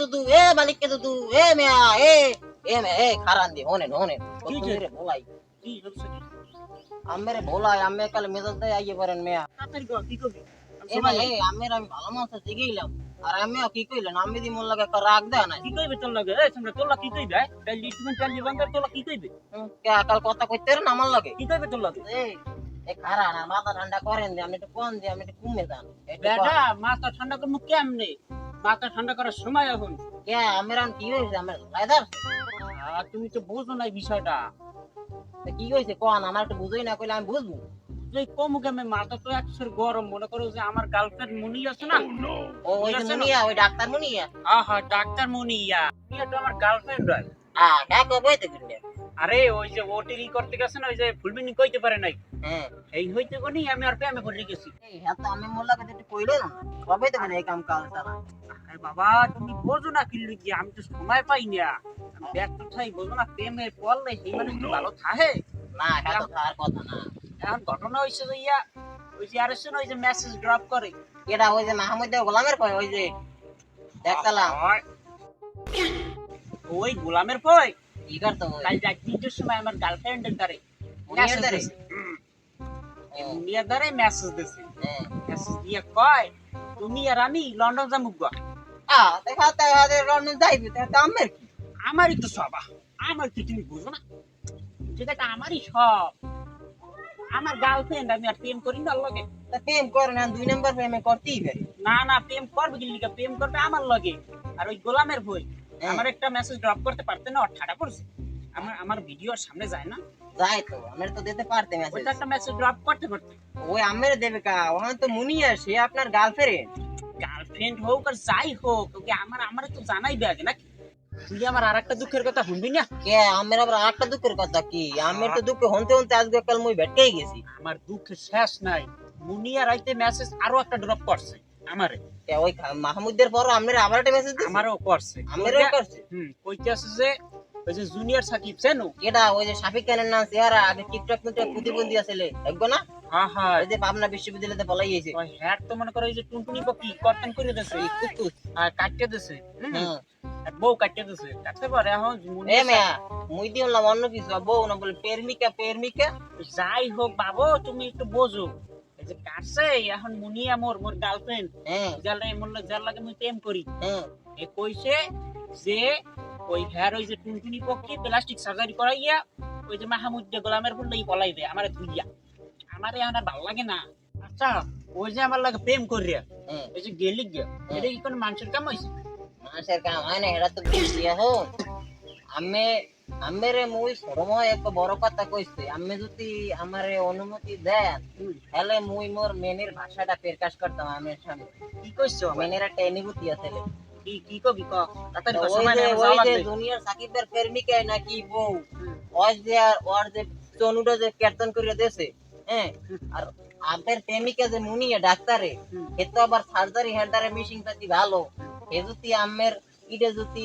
দুদু এ মালিককে দুদু এ মেয়া এ এ মে এ খারান দি হোনেন হোনেন কি যে? রে ভোলাই কি হচ্ছে কি? আমেরে ভোলাই আমি কাল মেজাজ দেয় আইয়ে পারেন মেয়া তাড়াতাড়ি কর, কি? আমি এ ভাই এ আমের আমি ভালো মানুষ শিখেইলাম আর আমিও কি কইলেন আমি দি মোর লাগে রাগ দেয় না কি কইবে তোর লাগে? এই তোমরা তোলা কি কইবে? তাইলে তুমি চালি বান্দার তোলা কি কইবে? কে আকাল কথা কইতে না আমার লাগে কি কইবে তোর লাগে? এ খারা না মাথা ঠান্ডা করেন দি আমি একটু কোন দি আমি একটু কমে যান বেটা, মাথা ঠান্ডা করব কেমনে? মাথা ঠান্ডা করার সময় এখন। কে আমের কি হইছে আমের লাইদার তুমি তো বোঝো না এই বিষয়টা কি হইছে কোন আমার একটু বুঝই না কইলে আমি বুঝব। কেমন মাথা তো একশোর গরম মনে করো যে আমার গার্লফ্রেন্ড মনি আছে না? ও ওই মুনিয়া ওই ডাক্তার মুনিয়া? আহা ডাক্তার মনি ইয়া ইয়া তো আমার গার্লফ্রেন্ড হয়। আ ডাকো বইতে কিনলে আরে ওই যে ওটিরি করতে গেছে না ওই যে ফুলমিনি কইতে পারে নাই। হ্যাঁ। এই হইতে কোনি আমি আর প্রেমে পড়ে গেছি। এই হাত আমি মোল্লা কাছে একটু কইলো না। কবে তো মানে এই কাম কাজ তারা আরে বাবা তুমি বোঝো না কি লিখি আমি তো সময় পাই না। আমি ব্যস্ত থাই বোঝো না প্রেমের ফল নেই সেই মানে কি ভালো থাকে? না এটা তো তার কথা না। এখন ঘটনা হয়েছে যে ইয়া ওই যে আর ওই যে মেসেজ ড্রপ করে। এটা ওই যে মাহমুদ গোলামের কয় ওই যে দেখতালাম। হয়। ওই গোলামের কি ওই কাল রাত তিনটের সময় আমার গার্লফ্রেন্ডের দ্বারে মুনিয়ার দ্বারে? ও, মুনিয়ার দ্বারে মেসেজ দিছে। হ্যাঁ। মেসেজ দিয়ে কয় তুমি আর আমি লন্ডন যাব গা। আ দেখা লন্ডন যাইবি তা তো কি? আমারই তো সব আমার কি তুমি বুঝো না? ঠিক আছে আমারই সব। আমার গার্লফ্রেন্ড আমি আর প্রেম করি না লগে। তা প্রেম করে না দুই নাম্বার প্রেমে করতেই পারি। না না প্রেম করবে কি প্রেম করবে আমার লগে। আর ওই গোলামের বই। আমার একটা মেসেজ ড্রপ করতে পারতে না ঠাডা পড়ছে। আমার আমার ভিডিওর সামনে যায় না। যাই তো আমের তো দিতে পারতে মেসেজ ওইটা একটা মেসেজ ড্রপ করতে করতে। ওই আমের দেবে কা ওখানে তো মুনিয়া সে আপনার গার্লফ্রেন্ড গার্লফ্রেন্ড হোক আর যাই হোক ওকে আমার আমার তো জানাইবে আগে নাকি? তুই আমার আরেকটা দুঃখের কথা শুনবি না? কে আমের আবার আরেকটা দুঃখের কথা কি? আমের তো দুঃখ হনতে হনতে আজকে কাল মুই ভেটকেই গেছি। আমার দুঃখ শেষ নাই। মুনিয়া রাইতে মেসেজ আরও একটা ড্রপ করছে। আমারে। কে ওই মাহমুদের পর আমের আবার একটা মেসেজ দিছে? আমারও করছে। করছে? হুম কইতে আছে যে ওই যে জুনিয়র সাকিব চেনো কেডা ওই যে খানের নাম চেহারা আগে টিকটক প্রতিবন্ধী দেখব না? হ্যাঁ হ্যাঁ ওই যে পাবনা বিশ্ববিদ্যালয়তে গেছে। ওই হ্যাট তো মনে করো ওই যে টুনটুনি পকি কর্তন করে কুত্তুস আর কাটতে দিছে হুম। বউ কাটতে দিছে। কাটতে পারে এখন এ মেয়া মুই দিলাম অন্য কিছু বউ না বলে প্রেমিকা প্রেমিকা। যাই হোক বাবু তুমি একটু বোঝো। এই যে কাটছে এখন মুনিয়া মোর মোর গার্লফ্রেন্ড হ্যাঁ। যার লাগে মোর যার লাগে মুই প্রেম করি। হ্যাঁ। এ কইছে যে ওই হ্যার ওই যে টুনটুনি পক্ষে প্লাস্টিক সার্জারি করাইয়া ওই যে মাহমুদ যে গোলামের ফুল লাগি পলাই দেয় আমার ধুইয়া। আমার এখন আর ভালো লাগে না। আচ্ছা ওই যে আমার লাগে প্রেম করিয়া হ্যাঁ। ওই যে গেলি গিয়া এটা কি কোনো মানুষের কাম হয়েছে মানুষের কাম হয় না এটা তো আমি আমেরে মুই সময় এক বড় কথা কইছে আমি যদি আমারে অনুমতি দেন তাহলে মুই মোর মেনের ভাষাটা প্রকাশ করতাম আমের সামনে কি কইছো মেনের একটা অনুভূতি আছে কি কি কবি ক তাড়াতাড়ি ক, সময় যে নাই, আমার ওই যে। জুনিয়র সাকিবের প্রেমিকা নাকি বউ ওই যে আর ওর যে চনুটা যে কীর্তন করে দেছে হ্যাঁ আর আপনার প্রেমিকা যে মুনিয়া ডাক্তারে হুম। এ তো আবার সার্জারি হেল্ডারে মিশিং পাতি ভালো এ যদি আমের ইটা যদি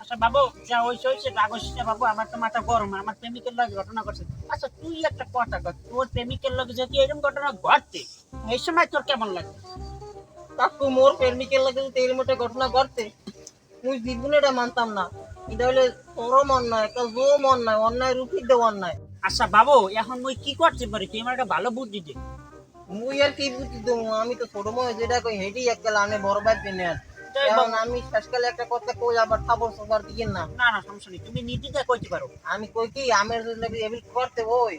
আচ্ছা বাবু যা হইছে হইছে কাগজ বাবু আমার তো মাথা গরম আমার প্রেমিকের লাগে ঘটনা করছে আচ্ছা তুই একটা কথা কর তোর প্রেমিকের লগে যদি এরকম ঘটনা ঘটতে এই সময় তোর কেমন লাগে? কাকু মোর প্রেমিকের লাগে যদি এর মতো ঘটনা ঘটতে মুই জীবনে এটা মানতাম না। এটা হলে চরম অন্যায় একটা জম অন্যায় অন্যায় রুখি দেওয়া অন্যায় আচ্ছা বাবু এখন মুই কি করতে পারি? তুই আমার একটা ভালো বুদ্ধি দে। মুই আর কি বুদ্ধি দেবো? আমি তো ছোট মই যেটা কই হেঁটেই এককাল আমি বড় ভাই পেনে আর যাই আমি শেষকালে একটা কথা কই আবার খাবার সবার দিকে না। না না সমস্যা নেই। তুমি নীতিটা কইতে পারো। আমি কই কি আমের যদি এবিল করতে ওই।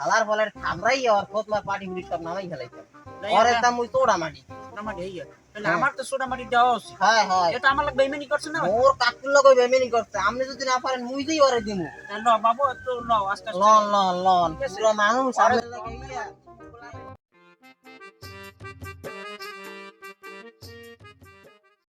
হালার ফলের থামরাই আর ফতমা পাটি মুড়ি সব নামাই ফেলাইতাম ঘরের দাম মুই তোড়া মাটি সোনামাটি এই তাহলে হ্যাঁ। আমার তো সোনামাটি দেওয়া উচিত। হয় হয়। এটা আমার লাগে বেইমানি করছে না? মোর কাকুর লগে বেমেনি করতে আপনি যদি না পারেন মুই যেই ওরে দিমু। ল বাবু একটু ল আস্তে লন লন লন। পুরো মানুষ আমের লাগে